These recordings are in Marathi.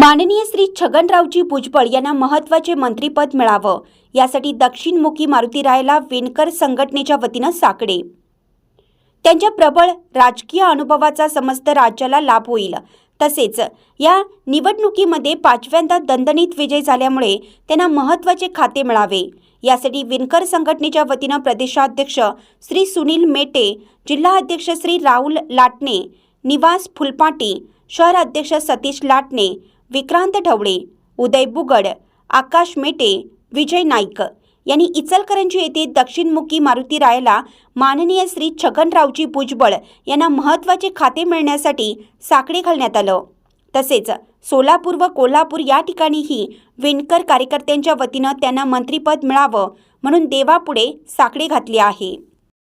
माननीय श्री छगनरावजी भुजबळ यांना महत्त्वाचे मंत्रीपद मिळावं. यासाठी दक्षिणमुखी मारुती रायला विणकर संघटनेच्या वतीनं साकडे. त्यांच्या प्रबळ राजकीय अनुभवाचा समस्त राज्याला लाभ होईल. तसेच या निवडणुकीमध्ये पाचव्यांदा दणदणीत विजय झाल्यामुळे त्यांना महत्त्वाचे खाते मिळावे. यासाठी विणकर संघटनेच्या वतीनं प्रदेशाध्यक्ष श्री सुनील मेटे जिल्हा अध्यक्ष श्री राहुल लाटणे निवास फुलपाटी शहर अध्यक्ष सतीश लाटणे विक्रांत ढवळे उदय बुगड आकाश मेटे विजय नाईक यांनी इचलकरंजी येथे दक्षिणमुखी मारुती रायला माननीय श्री छगनरावजी भुजबळ यांना महत्त्वाचे खाते मिळण्यासाठी साकडे घालण्यात आलं. तसेच सोलापूर व कोल्हापूर या ठिकाणीही विणकर कार्यकर्त्यांच्या वतीनं त्यांना मंत्रीपद मिळावं म्हणून देवापुढे साकडे घातले आहे.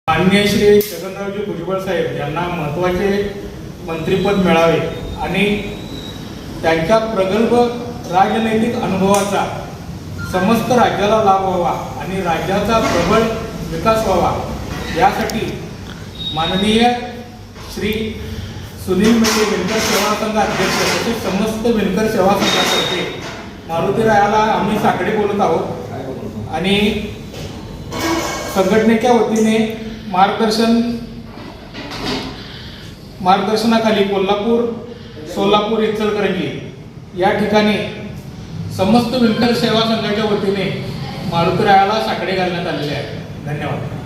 माननीय श्री छगनरावजी भुजबळ साहेब यांना महत्त्वाचे मंत्रीपद मिळावे आणि त्यांच्या प्रगल्भ राजनैतिक अनुभवाचा समस्त राज्याला लाभ व्हावा आणि राज्याचा प्रबळ विकास व्हावा यासाठी माननीय श्री सुनील मेटे विणकर सेवा संघ अध्यक्ष तसेच समस्त विणकर सेवा संघातर्फे मारुतीरायाला आम्ही साकडे बोलत आहोत. आणि संघटनेच्या वतीने मार्गदर्शन मार्गदर्शनाखाली कोल्हापूर सोलापूर इचलकरंजी. या ठिकाणी समस्त विणकर सेवा संघाच्या वतीने मारुतीरायाला साकडे घालण्यात आलेले आहे. धन्यवाद.